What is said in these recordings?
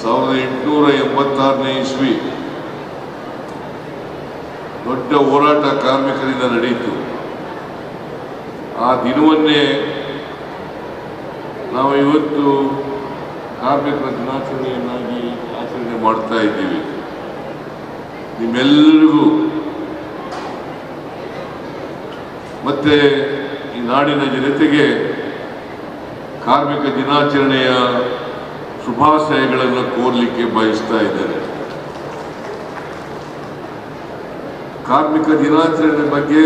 ಸಾವಿರದ ಎಂಟುನೂರ ಎಂಬತ್ತಾರನೇ ಇಸ್ವಿ ದೊಡ್ಡ ಹೋರಾಟ ಕಾರ್ಮಿಕರಿಂದ ನಡೆಯಿತು. ಆ ದಿನವನ್ನೇ ನಾವು ಇವತ್ತು ಕಾರ್ಮಿಕರ ದಿನಾಚರಣೆಯನ್ನಾಗಿ ಆಚರಣೆ ಮಾಡ್ತಾ ಇದ್ದೀವಿ. ನಿಮ್ಮೆಲ್ಲರಿಗೂ ಮತ್ತೆ ಈ ನಾಡಿನ ಜನತೆಗೆ ಕಾರ್ಮಿಕ ದಿನಾಚರಣೆಯ ಶುಭಾಶಯಗಳನ್ನು ಕೋರಲಿಕ್ಕೆ ಬಯಸ್ತಾ ಇದ್ದಾರೆ. ಕಾರ್ಮಿಕ ದಿನಾಚರಣೆ ಬಗ್ಗೆ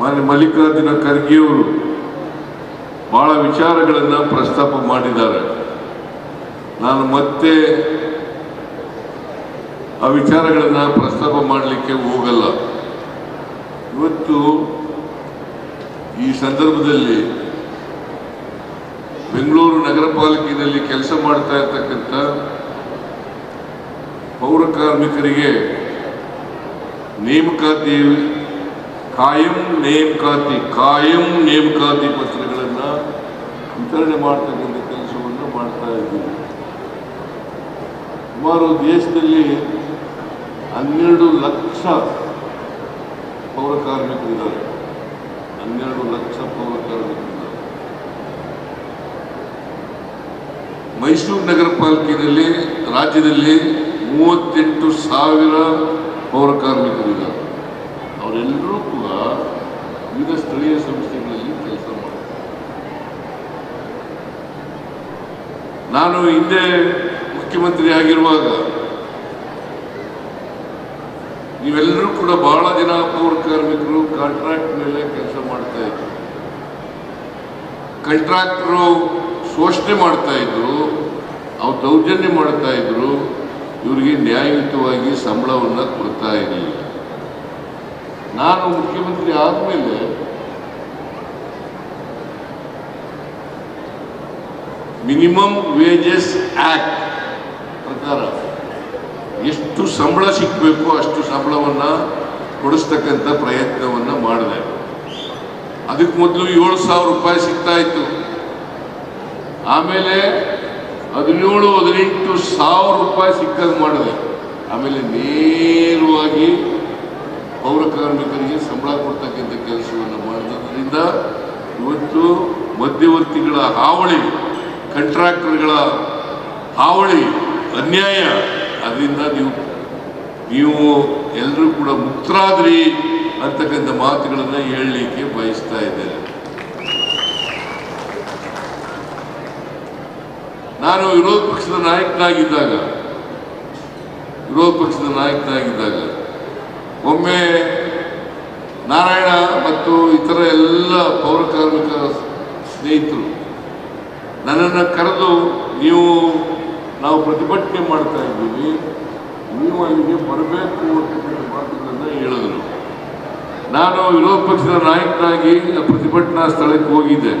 ಮಾನ್ಯ ಮಲ್ಲಿಕಾರ್ಜುನ ಖರ್ಗೆಯವರು ಬಹಳ ವಿಚಾರಗಳನ್ನು ಪ್ರಸ್ತಾಪ ಮಾಡಿದ್ದಾರೆ. ನಾನು ಮತ್ತೆ ಆ ವಿಚಾರಗಳನ್ನು ಪ್ರಸ್ತಾಪ ಮಾಡಲಿಕ್ಕೆ ಹೋಗಲ್ಲ. ಇವತ್ತು ಈ ಸಂದರ್ಭದಲ್ಲಿ ಬೆಂಗಳೂರು ನಗರ ಪಾಲಿಕೆಯಲ್ಲಿ ಕೆಲಸ ಮಾಡ್ತಾ ಇರ್ತಕ್ಕಂಥ ಪೌರ ಕಾರ್ಮಿಕರಿಗೆ ನೇಮಕಾತಿ ಕಾಯಂ ನೇಮಕಾತಿ ಕಾಯಂ ನೇಮಕಾತಿ ಪತ್ರಗಳನ್ನು ವಿತರಣೆ ಮಾಡ್ತಕ್ಕಂಥ ಕೆಲಸವನ್ನು ಮಾಡ್ತಾ ಇದ್ದೀವಿ. ಸುಮಾರು ದೇಶದಲ್ಲಿ ಹನ್ನೆರಡು ಲಕ್ಷ ಪೌರ ಕಾರ್ಮಿಕರಿದ್ದಾರೆ. ಹನ್ನೆರಡು ಲಕ್ಷ ಪೌರ ಕಾರ್ಮಿಕರಿದ್ದಾರೆ ಮೈಸೂರು ನಗರ ಪಾಲಿಕೆಯಲ್ಲಿ ರಾಜ್ಯದಲ್ಲಿ ಮೂವತ್ತೆಂಟು ಸಾವಿರ ಪೌರ ಕಾರ್ಮಿಕರಿದ್ದಾರೆ ಅವರೆಲ್ಲರೂ ಕೂಡ ವಿವಿಧ ಸ್ಥಳೀಯ ಸಂಸ್ಥೆಗಳಲ್ಲಿ ಕೆಲಸ ಮಾಡ್ತಾರೆ. ನಾನು ಹಿಂದೆ ಮುಖ್ಯಮಂತ್ರಿ ಆಗಿರುವಾಗ ನೀವೆಲ್ಲರೂ ಕೂಡ ಬಹಳ ದಿನ ಪೌರ ಕಾರ್ಮಿಕರು ಕಾಂಟ್ರಾಕ್ಟ್ ಮೇಲೆ ಕೆಲಸ ಮಾಡ್ತಾ ಇದ್ರು. ಕಾಂಟ್ರಾಕ್ಟರು ಶೋಷಣೆ ಮಾಡ್ತಾ ಇದ್ರು, ಅವ್ರು ದೌರ್ಜನ್ಯ ಮಾಡ್ತಾ ಇದ್ರು, ಇವರಿಗೆ ನ್ಯಾಯಯುತವಾಗಿ ಸಂಬಳವನ್ನು ಕೊಡ್ತಾ ಇರಲಿಲ್ಲ. ನಾನು ಮುಖ್ಯಮಂತ್ರಿ ಆದಮೇಲೆ ಮಿನಿಮಮ್ ವೇಜಸ್ ಆಕ್ಟ್ ಪ್ರಕಾರ ಎಷ್ಟು ಸಂಬಳ ಸಿಕ್ಕಬೇಕು ಅಷ್ಟು ಸಂಬಳವನ್ನು ಕೊಡಿಸ್ತಕ್ಕಂಥ ಪ್ರಯತ್ನವನ್ನು ಮಾಡಿದೆ. ಅದಕ್ಕೆ ಮೊದಲು ಏಳು ಸಾವಿರ ರೂಪಾಯಿ ಸಿಗ್ತಾ ಇತ್ತು. ಆಮೇಲೆ ಹದಿನೇಳು, ಹದಿನೆಂಟು ಸಾವಿರ ರೂಪಾಯಿ ಸಿಕ್ಕಂಗೆ ಮಾಡಿದೆ. ಆಮೇಲೆ ನೇರವಾಗಿ ಪೌರ ಕಾರ್ಮಿಕರಿಗೆ ಸಂಬಳ ಕೊಡ್ತಕ್ಕಂಥ ಕೆಲಸವನ್ನು ಮಾಡಿದ್ರಿಂದ ಇವತ್ತು ಮಧ್ಯವರ್ತಿಗಳ ಹಾವಳಿ ಕಂಟ್ರಾಕ್ಟರ್ಗಳ ಹಾವಳಿ ಅನ್ಯಾಯ. ಅದರಿಂದ ನೀವು ನೀವು ಎಲ್ಲರೂ ಕೂಡ ಮುಕ್ತರಾದ್ರಿ ಅಂತಕ್ಕಂಥ ಮಾತುಗಳನ್ನು ಹೇಳಲಿಕ್ಕೆ ಬಯಸ್ತಾ ಇದ್ದೇನೆ. ನಾನು ವಿರೋಧ ಪಕ್ಷದ ನಾಯಕನಾಗಿದ್ದಾಗ, ವಿರೋಧ ಪಕ್ಷದ ನಾಯಕನಾಗಿದ್ದಾಗ, ಒಮ್ಮೆ ನಾರಾಯಣ ಮತ್ತು ಇತರ ಎಲ್ಲ ಪೌರ ಕಾರ್ಮಿಕ ಸ್ನೇಹಿತರು ನನ್ನನ್ನು ಕರೆದು, ನೀವು, ನಾವು ಪ್ರತಿಭಟನೆ ಮಾಡ್ತಾ ಇದ್ದೀವಿ, ನೀವು ಅಲ್ಲಿಗೆ ಬರಬೇಕು ಅಂತಕ್ಕಂಥ ಮಾತುಗಳನ್ನು ಹೇಳಿದರು. ನಾನು ವಿರೋಧ ಪಕ್ಷದ ನಾಯಕನಾಗಿ ಪ್ರತಿಭಟನಾ ಸ್ಥಳಕ್ಕೆ ಹೋಗಿದ್ದೆ.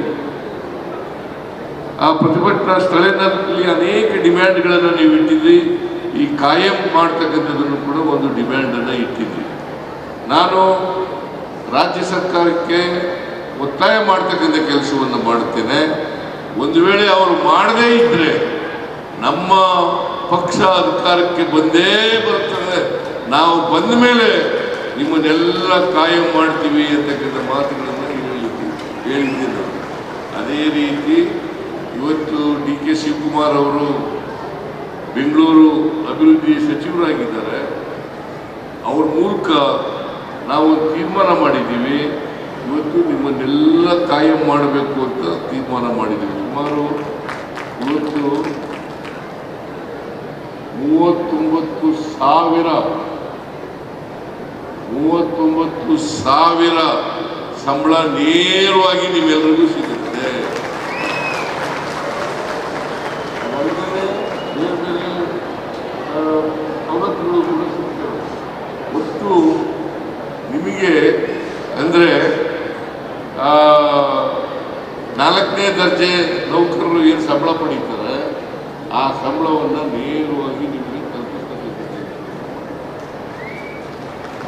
ಆ ಪ್ರತಿಭಟನಾ ಸ್ಥಳದಲ್ಲಿ ಅನೇಕ ಡಿಮ್ಯಾಂಡ್ಗಳನ್ನು ನೀವು ಇಟ್ಟಿದ್ರಿ ಈ ಕಾಯಂ ಮಾಡ್ತಕ್ಕಂಥದ್ದನ್ನು ಕೂಡ ಒಂದು ಡಿಮ್ಯಾಂಡನ್ನು ಇಟ್ಟಿದ್ರಿ ನಾನು ರಾಜ್ಯ ಸರ್ಕಾರಕ್ಕೆ ಒತ್ತಾಯ ಮಾಡ್ತಕ್ಕಂಥ ಕೆಲಸವನ್ನು ಮಾಡುತ್ತೇನೆ. ಒಂದು ವೇಳೆ ಅವರು ಮಾಡದೇ ಇದ್ದರೆ ನಮ್ಮ ಪಕ್ಷ ಅಧಿಕಾರಕ್ಕೆ ಬಂದೇ ಬರ್ತದೆ ನಾವು ಬಂದ ಮೇಲೆ ನಿಮ್ಮನ್ನೆಲ್ಲ ಕಾಯಂ ಮಾಡ್ತೀವಿ ಅಂತಕ್ಕಂಥ ಮಾತುಗಳನ್ನು ಹೇಳಿದ್ದೀನಿ ಅದೇ ರೀತಿ ಇವತ್ತು ಡಿ ಕೆ ಶಿವಕುಮಾರ್ ಅವರು ಬೆಂಗಳೂರು ಅಭಿವೃದ್ಧಿ ಸಚಿವರಾಗಿದ್ದಾರೆ. ಅವ್ರ ಮೂಲಕ ನಾವು ತೀರ್ಮಾನ ಮಾಡಿದ್ದೀವಿ. ಇವತ್ತು ನಿಮ್ಮನ್ನೆಲ್ಲ ಕಾಯಂ ಮಾಡಬೇಕು ಅಂತ ತೀರ್ಮಾನ ಮಾಡಿದ್ದೀವಿ. ಸುಮಾರು ಇವತ್ತು ಮೂವತ್ತೊಂಬತ್ತು ಸಾವಿರ ಮೂವತ್ತೊಂಬತ್ತು ಸಾವಿರ ಸಂಬಳ ನೇರವಾಗಿ ನಿಮ್ಮೆಲ್ಲರಿಗೂ ಸಿಗುತ್ತೆ ಅದಲ್ಲದೆ ಬೇರೆ ಬೇರೆ ಆ, ಸವಲತ್ತುಗಳು ಕೂಡ ಸಿಗ್ತವೆ ಒಟ್ಟು ನಿಮಗೆ ಅಂದರೆ ನಾಲ್ಕನೇ ದರ್ಜೆ ನೌಕರರು ಏನು ಸಂಬಳ ಪಡೀತಾರೆ, ಆ ಸಂಬಳವನ್ನು ನೇರವಾಗಿ ನಿಮಗೆ ತಲುಪಿಸ್ತಕ್ಕಂಥದ್ದು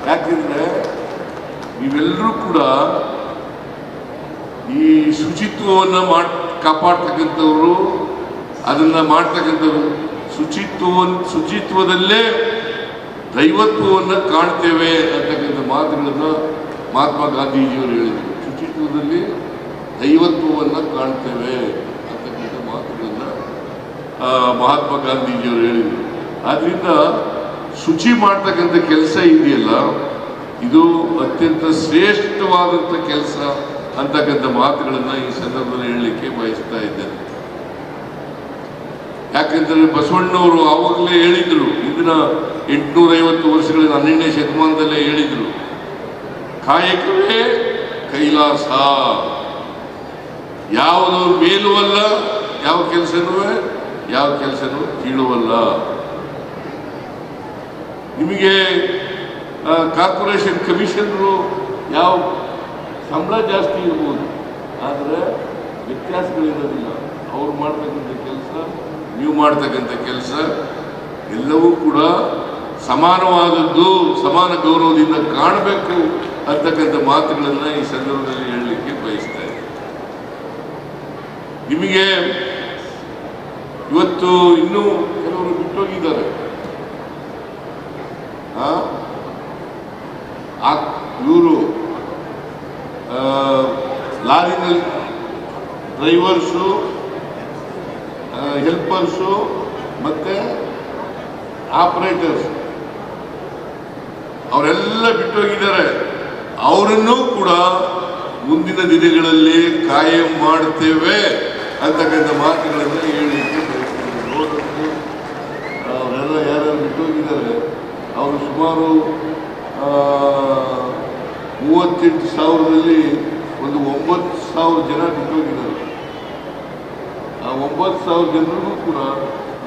ಯಾಕೆಂದರೆ, ನೀವೆಲ್ಲರೂ ಕೂಡ ಈ ಶುಚಿತ್ವವನ್ನು ಮಾಡ್, ಕಾಪಾಡ್ತಕ್ಕಂಥವ್ರು, ಅದನ್ನು ಮಾಡ್ತಕ್ಕಂಥದ್ದು ಶುಚಿತ್ವ ಶುಚಿತ್ವದಲ್ಲೇ ದೈವತ್ವವನ್ನು ಕಾಣ್ತೇವೆ ಅಂತಕ್ಕಂಥ ಮಾತುಗಳನ್ನು ಮಹಾತ್ಮ ಗಾಂಧೀಜಿಯವರು ಹೇಳಿದರು. ಶುಚಿತ್ವದಲ್ಲಿ ದೈವತ್ವವನ್ನು ಕಾಣ್ತೇವೆ ಅಂತಕ್ಕಂಥ ಮಾತುಗಳನ್ನು ಮಹಾತ್ಮ ಗಾಂಧೀಜಿಯವರು ಹೇಳಿದರು. ಆದ್ದರಿಂದ ಶುಚಿ ಮಾಡ್ತಕ್ಕಂಥ ಕೆಲಸ ಇದೆಯಲ್ಲ, ಇದು ಅತ್ಯಂತ ಶ್ರೇಷ್ಠವಾದಂಥ ಕೆಲಸ ಅಂತಕ್ಕಂಥ ಮಾತುಗಳನ್ನು ಈ ಸಂದರ್ಭದಲ್ಲಿ ಹೇಳಲಿಕ್ಕೆ ಬಯಸ್ತಾ ಇದ್ದೇನೆ. ಯಾಕೆಂದ್ರೆ ಬಸವಣ್ಣವರು ಆವಾಗಲೇ ಹೇಳಿದ್ರು, ಇಂದಿನ ಎಂಟುನೂರೈವತ್ತು ವರ್ಷಗಳಿಂದ ಹನ್ನೆರಡನೇ ಶತಮಾನದಲ್ಲೇ ಹೇಳಿದ್ರು, ಕಾಯಕವೇ ಕೈಲಾಸ. ಯಾವುದು ಮೇಲುವಲ್ಲ ಯಾವ ಕೆಲಸನೂ ಯಾವ ಕೆಲಸನೂ ಕೀಳುವಲ್ಲ ನಿಮಗೆ ಕಾರ್ಪೊರೇಷನ್ ಕಮಿಷನರು ಯಾವ ಸಂಬಳ ಜಾಸ್ತಿ ಇರ್ಬೋದು, ಆದರೆ ವ್ಯತ್ಯಾಸಗಳಿರೋದಿಲ್ಲ. ಅವ್ರು ಮಾಡ್ತಕ್ಕಂಥ ಕೆಲಸ ನೀವು ಮಾಡ್ತಕ್ಕಂಥ ಕೆಲಸ ಎಲ್ಲವೂ ಕೂಡ ಸಮಾನವಾದದ್ದು, ಸಮಾನ ಗೌರವದಿಂದ ಕಾಣಬೇಕು ಅಂತಕ್ಕಂಥ ಮಾತುಗಳನ್ನು ಈ ಸಂದರ್ಭದಲ್ಲಿ ಹೇಳಲಿಕ್ಕೆ ಬಯಸ್ತಾ ನಿಮಗೆ ಇವತ್ತು ಇನ್ನೂ ಕೆಲವರು ಬಿಟ್ಟೋಗಿದ್ದಾರೆ. ಇವರು ಲಾರಿನಲ್ಲಿ ಡ್ರೈವರ್ಸು ಹೆಲ್ಪರ್ಸು ಮತ್ತು ಆಪರೇಟರ್ಸ್ ಅವರೆಲ್ಲ ಬಿಟ್ಟೋಗಿದ್ದಾರೆ. ಅವರನ್ನೂ ಕೂಡ ಮುಂದಿನ ದಿನಗಳಲ್ಲಿ ಕಾಯಂ ಮಾಡ್ತೇವೆ ಅಂತಕ್ಕಂಥ ಮಾತುಗಳನ್ನು ಹೇಳಲಿಕ್ಕೆ ಅವರೆಲ್ಲ ಯಾರ್ಯಾರು ಬಿಟ್ಟೋಗಿದ್ದಾರೆ, ಅವರು ಸುಮಾರು ಮೂವತ್ತೆಂಟು ಸಾವಿರದಲ್ಲಿ ಒಂದು ಒಂಬತ್ತು ಸಾವಿರ ಜನ ಬಿಟ್ಟೋಗಿದ್ದಾರೆ. ಒಂಬತ್ತು ಸಾವಿರ ಜನರಿಗೂ ಕೂಡ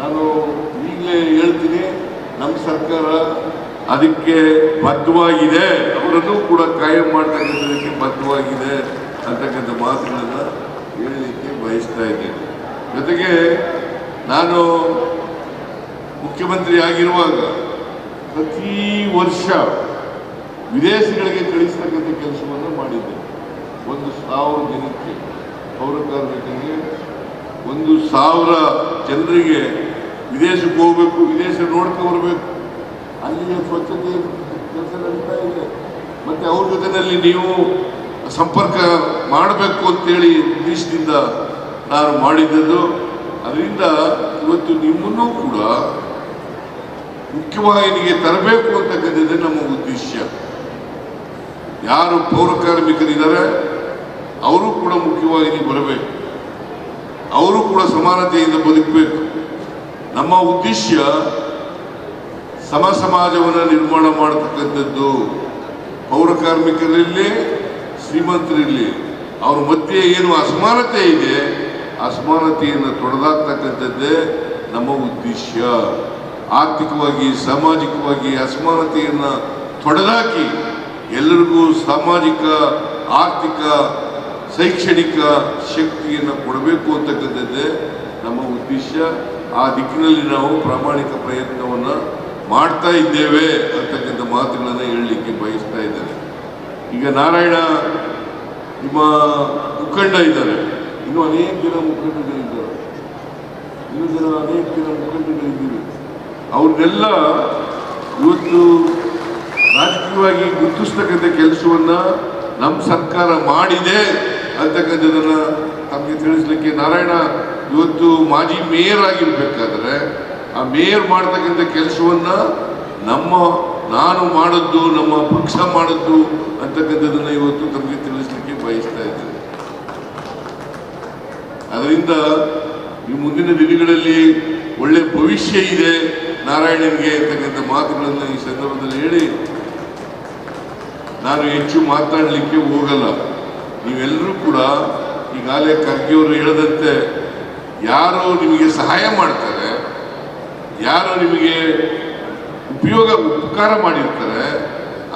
ನಾನು ಈಗಲೇ ಹೇಳ್ತೀನಿ, ನಮ್ಮ ಸರ್ಕಾರ ಅದಕ್ಕೆ ಬದ್ಧವಾಗಿದೆ. ಅವರನ್ನು ಕೂಡ ಕಾಯಂ ಮಾಡ್ತಕ್ಕಂಥದಕ್ಕೆ ಬದ್ಧವಾಗಿದೆ ಅಂತಕ್ಕಂಥ ಮಾತುಗಳನ್ನು ಹೇಳಲಿಕ್ಕೆ ಬಯಸ್ತಾ ಇದ್ದೇನೆ. ಜೊತೆಗೆ ನಾನು ಮುಖ್ಯಮಂತ್ರಿ ಆಗಿರುವಾಗ ಪ್ರತಿ ವರ್ಷ ವಿದೇಶಗಳಿಗೆ ಕಳಿಸ್ತಕ್ಕಂಥ ಕೆಲಸವನ್ನು ಮಾಡಿದ್ದೆ. ಒಂದು ಸಾವಿರ ದಿನಕ್ಕೆ ಪೌರ ಕಾರ್ಮಿಕರಿಗೆ ಒಂದು ಸಾವಿರ ಜನರಿಗೆ ವಿದೇಶಕ್ಕೆ ಹೋಗ್ಬೇಕು ವಿದೇಶ ನೋಡ್ಕೊ ಬರಬೇಕು. ಅಲ್ಲಿಯ ಸ್ವಚ್ಛತೆ ಕೆಲಸ ನಡೀತಾ ಇದೆ. ಮತ್ತು ಅವ್ರ ಜೊತೆಯಲ್ಲಿ ನೀವು ಸಂಪರ್ಕ ಮಾಡಬೇಕು ಅಂತೇಳಿ ದೇಶದಿಂದ ನಾನು ಮಾಡಿದ್ದದ್ದು. ಅದರಿಂದ ಇವತ್ತು ನಿಮ್ಮನ್ನೂ ಕೂಡ ಮುಖ್ಯವಾಹಿನಿಗೆ ತರಬೇಕು ಅಂತಕ್ಕಂಥದ್ದು ನಮ್ಮ ಉದ್ದೇಶ. ಯಾರು ಪೌರ ಕಾರ್ಮಿಕರಿದ್ದಾರೆ, ಅವರು ಕೂಡ ಮುಖ್ಯವಾಹಿನಿಗೆ ಬರಬೇಕು. ಅವರು ಕೂಡ ಸಮಾನತೆಯಿಂದ ಬದುಕಬೇಕು. ನಮ್ಮ ಉದ್ದೇಶ ಸಮ ಸಮಾಜವನ್ನು ನಿರ್ಮಾಣ ಮಾಡತಕ್ಕಂಥದ್ದು ಪೌರ ಕಾರ್ಮಿಕರಲ್ಲಿ ಶ್ರೀಮಂತರಿರಲಿ. ಅವ್ರ ಮಧ್ಯೆ ಏನು ಅಸಮಾನತೆ ಇದೆ, ಅಸಮಾನತೆಯನ್ನು ತೊಡೆದಾಕ್ತಕ್ಕಂಥದ್ದೇ ನಮ್ಮ ಉದ್ದೇಶ. ಆರ್ಥಿಕವಾಗಿ, ಸಾಮಾಜಿಕವಾಗಿ ಅಸಮಾನತೆಯನ್ನು ತೊಡೆದಾಕಿ ಎಲ್ಲರಿಗೂ ಸಾಮಾಜಿಕ, ಆರ್ಥಿಕ ಶೈಕ್ಷಣಿಕ ಶಕ್ತಿಯನ್ನು ಕೊಡಬೇಕು ಅಂತಕ್ಕಂಥದ್ದೇ ನಮ್ಮ ಉದ್ದೇಶ. ಆ ದಿಕ್ಕಿನಲ್ಲಿ ನಾವು ಪ್ರಾಮಾಣಿಕ ಪ್ರಯತ್ನವನ್ನು ಮಾಡ್ತಾ ಇದ್ದೇವೆ ಅಂತಕ್ಕಂಥ ಮಾತುಗಳನ್ನು ಹೇಳಲಿಕ್ಕೆ ಬಯಸ್ತಾ ಇದ್ದೇನೆ. ಈಗ ನಾರಾಯಣ ನಿಮ್ಮ ಮುಖಂಡ ಇದ್ದಾರೆ. ಇನ್ನೂ ಅನೇಕ ಜನ ಮುಖಂಡಗಳಿದ್ದಾರೆ ಇನ್ನೂ ಜನ ಅನೇಕ ಜನ ಮುಖಂಡಗಳಿದ್ದೀವಿ ಅವ್ರನ್ನೆಲ್ಲ ಇವತ್ತು ರಾಜಕೀಯವಾಗಿ ಗುರುತಿಸ್ತಕ್ಕಂಥ ಕೆಲಸವನ್ನು ನಮ್ಮ ಸರ್ಕಾರ ಮಾಡಿದೆ. ಅಂತಕ್ಕಂಥದ್ದನ್ನ ತಮಗೆ ತಿಳಿಸ್ಲಿಕ್ಕೆ ನಾರಾಯಣ ಇವತ್ತು ಮಾಜಿ ಮೇಯರ್ ಆಗಿರ್ಬೇಕಾದ್ರೆ ಆ ಮೇಯರ್ ಮಾಡ್ತಕ್ಕಂಥ ಕೆಲಸವನ್ನ ನಮ್ಮ ನಾನು ಮಾಡಿದ್ದು, ನಮ್ಮ ಪಕ್ಷ ಮಾಡದ್ದು ಅಂತಕ್ಕಂಥದ್ದನ್ನು ಇವತ್ತು ತಮಗೆ ತಿಳಿಸ್ಲಿಕ್ಕೆ ಬಯಸ್ತಾ ಇದ್ದೇನೆ. ಅದರಿಂದ ಈ ಮುಂದಿನ ದಿನಗಳಲ್ಲಿ ಒಳ್ಳೆ ಭವಿಷ್ಯ ಇದೆ ನಾರಾಯಣನಿಗೆ ಅಂತಕ್ಕಂಥ ಮಾತುಗಳನ್ನು ಈ ಸಂದರ್ಭದಲ್ಲಿ ಹೇಳಿ. ನಾನು ಹೆಚ್ಚು ಮಾತಾಡಲಿಕ್ಕೆ ಹೋಗಲ್ಲ. ನೀವೆಲ್ಲರೂ ಕೂಡ ಈಗಾಗಲೇ ಖರ್ಗೆಯವರು ಹೇಳದಂತೆ ಯಾರು ನಿಮಗೆ ಸಹಾಯ ಮಾಡ್ತಾರೆ, ಯಾರು ನಿಮಗೆ ಉಪಯೋಗ, ಉಪಕಾರ ಮಾಡಿರ್ತಾರೆ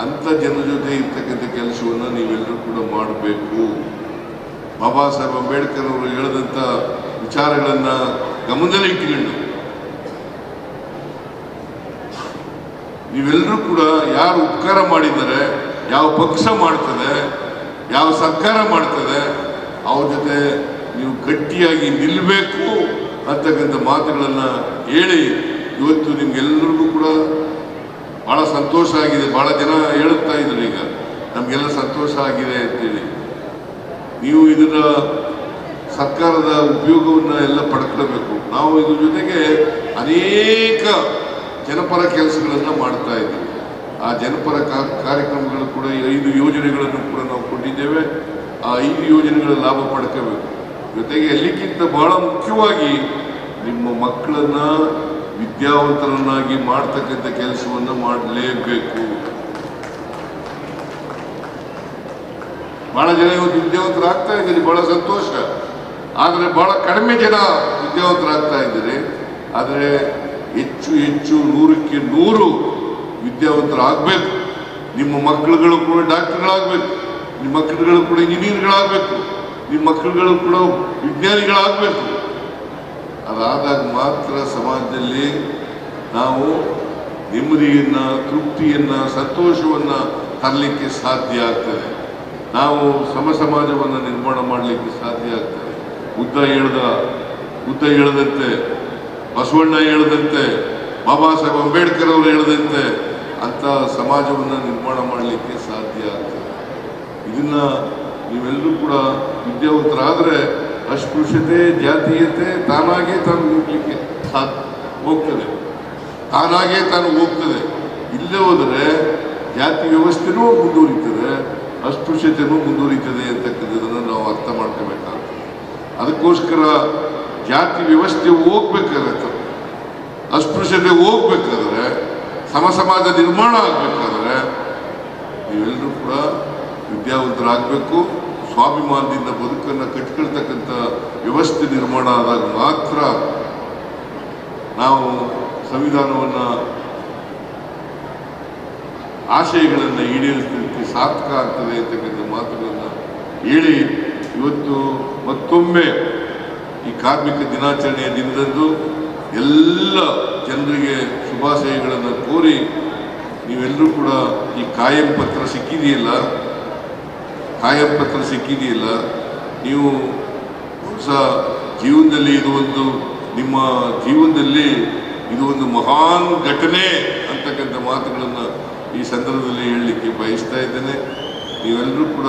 ಅಂಥ ಜನರ ಜೊತೆ ಇರ್ತಕ್ಕಂಥ ಕೆಲಸವನ್ನು ನೀವೆಲ್ಲರೂ ಕೂಡ ಮಾಡಬೇಕು. ಬಾಬಾ ಸಾಹೇಬ್ ಅಂಬೇಡ್ಕರ್ ಅವರು ಹೇಳಿದಂಥ ವಿಚಾರಗಳನ್ನು ಗಮನದಲ್ಲಿ ಇಟ್ಟುಕೊಂಡು, ನೀವೆಲ್ಲರೂ ಕೂಡ ಯಾರು ಉಪಕಾರ ಮಾಡಿದ್ದಾರೆ, ಯಾವ ಪಕ್ಷ ಮಾಡ್ತದೆ ಯಾವ ಸರ್ಕಾರ ಮಾಡ್ತದೆ, ಅವ್ರ ಜೊತೆ ನೀವು ಗಟ್ಟಿಯಾಗಿ ನಿಲ್ಲಬೇಕು ಅಂತಕ್ಕಂಥ ಮಾತುಗಳನ್ನು ಹೇಳಿ, ಇವತ್ತು ನಿಮ್ಗೆಲ್ಲರಿಗೂ ಕೂಡ ಬಹಳ ಸಂತೋಷ ಆಗಿದೆ. ಬಹಳ ಜನ ಹೇಳುತ್ತಾ ಇದ್ರು ಈಗ, ನಮಗೆಲ್ಲ ಸಂತೋಷ ಆಗಿದೆ ಅಂತೇಳಿ. ನೀವು ಇದರ ಸರ್ಕಾರದ ಉಪಯೋಗವನ್ನು ಎಲ್ಲ ಪಡ್ಕೊಳ್ಬೇಕು. ನಾವು ಇದ್ರ ಜೊತೆಗೆ ಅನೇಕ ಜನಪರ ಕೆಲಸಗಳನ್ನು ಮಾಡ್ತಾ ಇದ್ದೀವಿ. ಆ ಜನಪರ ಕಾರ್ಯಕ್ರಮಗಳು ಕೂಡ ಐದು ಯೋಜನೆಗಳನ್ನು ಕೂಡ ನಾವು ಕೊಟ್ಟಿದ್ದೇವೆ. ಆ ಐದು ಯೋಜನೆಗಳ ಲಾಭ ಪಡ್ಕೋಬೇಕು. ಜೊತೆಗೆ ಅಲ್ಲಿಗಿಂತ ಬಹಳ ಮುಖ್ಯವಾಗಿ ನಿಮ್ಮ ಮಕ್ಕಳನ್ನ ವಿದ್ಯಾವಂತರನ್ನಾಗಿ ಮಾಡ್ತಕ್ಕಂಥ ಕೆಲಸವನ್ನು ಮಾಡಲೇಬೇಕು. ಬಹಳ ಜನ ಇವತ್ತು ವಿದ್ಯಾವಂತರಾಗ್ತಾ ಇದ್ದೀರಿ, ಬಹಳ ಸಂತೋಷ. ಆದರೆ ಬಹಳ ಕಡಿಮೆ ಜನ ವಿದ್ಯಾವಂತರಾಗ್ತಾ ಇದ್ದೀರಿ. ಆದರೆ ಹೆಚ್ಚು ಹೆಚ್ಚು ನೂರಕ್ಕೆ ನೂರು ವಿದ್ಯಾವಂತರಾಗಬೇಕು. ನಿಮ್ಮ ಮಕ್ಕಳುಗಳು ಕೂಡ ಡಾಕ್ಟರ್ಗಳಾಗಬೇಕು. ನಿಮ್ಮ ಮಕ್ಕಳುಗಳು ಕೂಡ ಇಂಜಿನಿಯರ್ಗಳಾಗಬೇಕು. ನಿಮ್ಮ ಮಕ್ಕಳುಗಳು ಕೂಡ ವಿಜ್ಞಾನಿಗಳಾಗಬೇಕು. ಅದಾದಾಗ ಮಾತ್ರ ಸಮಾಜದಲ್ಲಿ ನಾವು ನೆಮ್ಮದಿಯನ್ನು, ತೃಪ್ತಿಯನ್ನು, ಸಂತೋಷವನ್ನು ತರಲಿಕ್ಕೆ ಸಾಧ್ಯ ಆಗ್ತದೆ. ನಾವು ಸಮ ಸಮಾಜವನ್ನು ನಿರ್ಮಾಣ ಮಾಡಲಿಕ್ಕೆ ಸಾಧ್ಯ ಆಗ್ತದೆ. ಉದ್ದ ಹೇಳ್ದ, ಉದ್ದ ಹೇಳದಂತೆ, ಬಸವಣ್ಣ ಹೇಳದಂತೆ, ಬಾಬಾ ಸಾಹೇಬ್ ಅಂಬೇಡ್ಕರ್ ಅವರು ಹೇಳದಂತೆ ಅಂತ ಸಮಾಜವನ್ನು ನಿರ್ಮಾಣ ಮಾಡಲಿಕ್ಕೆ ಸಾಧ್ಯ ಆಗ್ತದೆ ಇದನ್ನು ನೀವೆಲ್ಲರೂ ಕೂಡ ವಿದ್ಯಾವಂತರಾದರೆ ಅಸ್ಪೃಶ್ಯತೆ, ಜಾತೀಯತೆ ತಾನಾಗೇ ತಾನು ಸಾಧ್ಯ, ಹೋಗ್ತದೆ. ತಾನಾಗೇ ತಾನು ಹೋಗ್ತದೆ. ಇಲ್ಲೇ ಹೋದರೆ ಜಾತಿ ವ್ಯವಸ್ಥೆನೂ ಮುಂದುವರಿತದೆ, ಅಸ್ಪೃಶ್ಯತೆನೂ ಮುಂದುವರಿತದೆ ಅಂತಕ್ಕಂಥದ್ದನ್ನು ನಾವು ಅರ್ಥ ಮಾಡ್ಕೋಬೇಕಾಗ್ತದೆ. ಅದಕ್ಕೋಸ್ಕರ ಜಾತಿ ವ್ಯವಸ್ಥೆ ಹೋಗ್ಬೇಕಾಗತ್ತೆ. ಅಸ್ಪೃಶ್ಯತೆ ಹೋಗ್ಬೇಕಾದ್ರೆ ಸಮ ಸಮಾಜ ನಿರ್ಮಾಣ ಆಗಬೇಕಾದ್ರೆ ನೀವೆಲ್ಲರೂ ಕೂಡ ವಿದ್ಯಾವಂತರಾಗಬೇಕು. ಸ್ವಾಭಿಮಾನದಿಂದ ಬದುಕನ್ನು ಕಟ್ಕೊಳ್ತಕ್ಕಂಥ ವ್ಯವಸ್ಥೆ ನಿರ್ಮಾಣ ಆದಾಗ ಮಾತ್ರ ನಾವು ಸಂವಿಧಾನವನ್ನು ಆಶಯಗಳನ್ನು ಈಡೇರಿಸಲಿಕ್ಕೆ ಸಾರ್ಥಕ ಆಗ್ತದೆ ಅಂತಕ್ಕಂಥ ಮಾತುಗಳನ್ನು ಹೇಳಿ ಇವತ್ತು ಮತ್ತೊಮ್ಮೆ ಈ ಕಾರ್ಮಿಕ ದಿನಾಚರಣೆಯ ದಿನದಂದು ಎಲ್ಲ ಜನರಿಗೆ ಶುಭಾಶಯಗಳನ್ನು ಕೋರಿ ನೀವೆಲ್ಲರೂ ಕೂಡ ಈ ಕಾಯಂ ಪತ್ರ ಸಿಕ್ಕಿದೆಯಲ್ಲ? ಕಾಯಂ ಪತ್ರ ಸಿಕ್ಕಿದೆಯಲ್ಲ? ನೀವು ಹೊಸ ಜೀವನದಲ್ಲಿ ಇದು ಒಂದು ನಿಮ್ಮ ಜೀವನದಲ್ಲಿ ಇದು ಒಂದು ಮಹಾನ್ ಘಟನೆ ಅಂತಕ್ಕಂಥ ಮಾತುಗಳನ್ನು ಈ ಸಂದರ್ಭದಲ್ಲಿ ಹೇಳಲಿಕ್ಕೆ ಬಯಸ್ತಾ ಇದ್ದೇನೆ. ನೀವೆಲ್ಲರೂ ಕೂಡ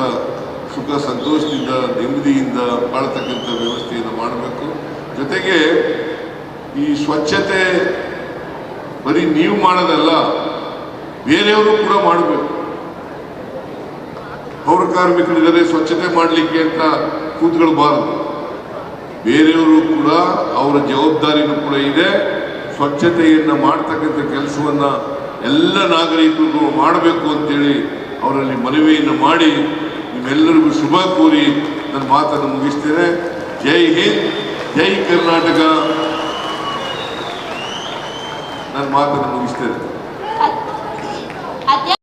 ಸುಖ, ಸಂತೋಷದಿಂದ, ನೆಮ್ಮದಿಯಿಂದ ಬಾಳ್ತಕ್ಕಂಥ ವ್ಯವಸ್ಥೆಯನ್ನು ಮಾಡಬೇಕು. ಜೊತೆಗೆ ಈ ಸ್ವಚ್ಛತೆ ಬರೀ ನೀವು ಮಾಡೋದಲ್ಲ, ಬೇರೆಯವರು ಕೂಡ ಮಾಡಬೇಕು. ಪೌರ ಕಾರ್ಮಿಕರಿದ್ದಾರೆ ಸ್ವಚ್ಛತೆ ಮಾಡಲಿಕ್ಕೆ ಅಂತ ಕೂತ್ಕೊಳ್ಬಾರದು ಬೇರೆಯವರು ಕೂಡ ಅವರ ಜವಾಬ್ದಾರಿನೂ ಕೂಡ ಇದೆ. ಸ್ವಚ್ಛತೆಯನ್ನು ಮಾಡ್ತಕ್ಕಂಥ ಕೆಲಸವನ್ನು ಎಲ್ಲ ನಾಗರಿಕರು ಮಾಡಬೇಕು ಅಂತೇಳಿ ಅವರಲ್ಲಿ ಮನವಿಯನ್ನು ಮಾಡಿ ನಿಮ್ಮೆಲ್ಲರಿಗೂ ಶುಭ ಕೋರಿ ನನ್ನ ಮಾತನ್ನು ಮುಗಿಸ್ತೇನೆ. ಜೈ ಹಿಂದ್, ಜೈ ಕರ್ನಾಟಕ. Ben muhabbetimi isterim.